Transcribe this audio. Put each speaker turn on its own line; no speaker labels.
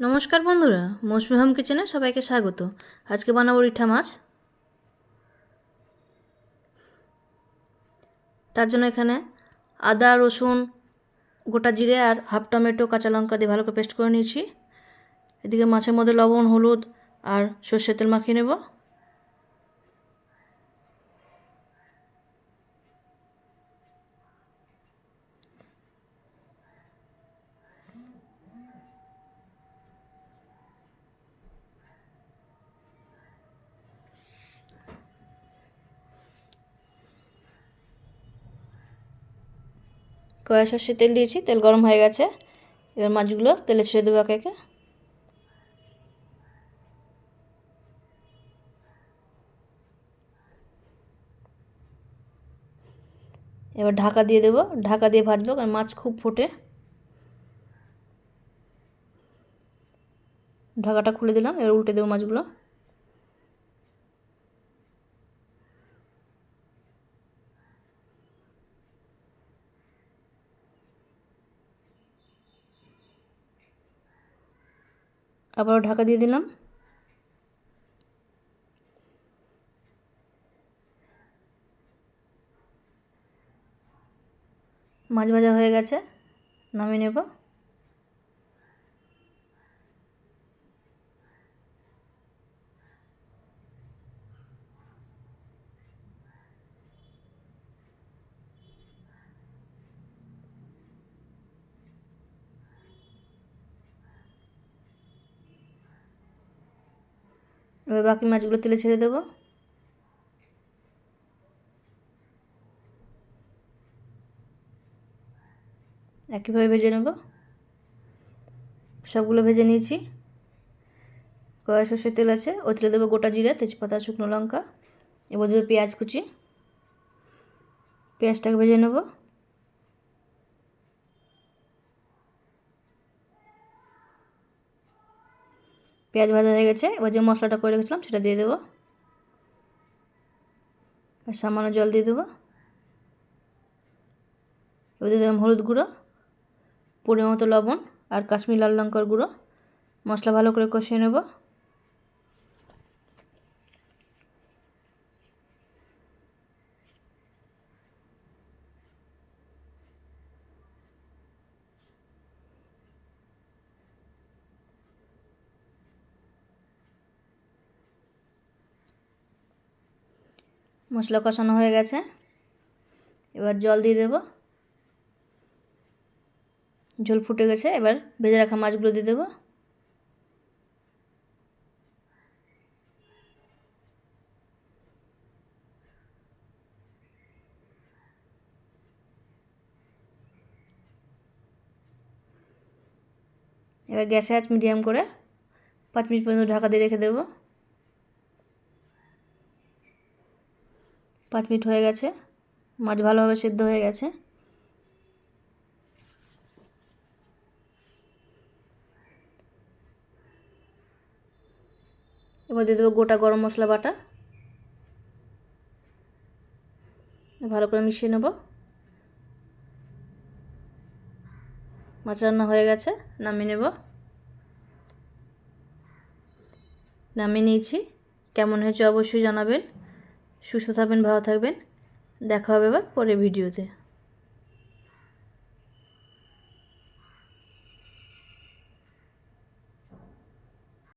নমস্কার বন্ধুরা মৌসুমি হোম কিচেনে সবাইকে স্বাগত। আজকে বানাবো রিঠা মাছ। তার জন্য এখানে আদা, রসুন, গোটা জিরে আর হাফ টমেটো, কাঁচা লঙ্কা দিয়ে ভালো করে পেস্ট করে নিয়েছি। এদিকে মাছের মধ্যে লবণ, হলুদ আর সর্ষের তেল মাখিয়ে নেব। কড়াই সর্ষে তেল দিয়েছি, তেল গরম হয়ে গেছে। এবার মাছগুলো তেলে ছেড়ে দেবো একে একে। এবার ঢাকা দিয়ে দেবো, ঢাকা দিয়ে ভাজবো, কারণ মাছ খুব ফোটে। ঢাকাটা খুলে দিলাম, এবার উল্টে দেবো মাছগুলো। আবারও ঢাকা দিয়ে দিলাম। মাছ ভাজা হয়ে গেছে নামিয়ে নেব। এবার বাকি মাছগুলো তেলে ছেড়ে দেবো। একইভাবে ভেজে নেব। সবগুলো ভেজে নিয়েছি। কড়াই সর্ষের তেল আছে ওই তেলে দেবো গোটা জিরে, তেজপাতা, শুকনো লঙ্কা এবার দেবো পেঁয়াজ কুচি। পেঁয়াজটাকে ভেজে নেব। পেঁয়াজ ভাজা হয়ে গেছে। এবার যে মশলাটা করে রেখেছিলাম সেটা দিয়ে দেবো। সামান্য জল দিয়ে দেবো। এবার দিয়ে দেবো হলুদ গুঁড়ো, পরিমাণ মতো লবণ আর কাশ্মীর লাল লঙ্কার গুঁড়ো। মশলা ভালো করে কষিয়ে নেব। মশলা কষানো হয়ে গেছে। এবার জল দিয়ে দেবো। ঝোল ফুটে গেছে, এবার ভেজে রাখা মাছগুলো দিয়ে দেবো। এবার গ্যাসে আঁচ মিডিয়াম করে পাঁচ মিনিট পর্যন্ত ঢাকা দিয়ে রেখে দেবো। পাঁচ মিনিট হয়ে গেছে, মাছ ভালোভাবে সেদ্ধ হয়ে গেছে। এবার দিয়ে দেবো গোটা গরম মশলা বাটা। ভালো করে মিশিয়ে নেব। মাছ রান্না হয়ে গেছে, নামিয়ে নেব। নামিয়ে নিয়েছি। কেমন হয়েছে অবশ্যই জানাবেন। সুস্থ থাকবেন ভালো থাকবেন। দেখা হবে এবার পরের ভিডিওতে।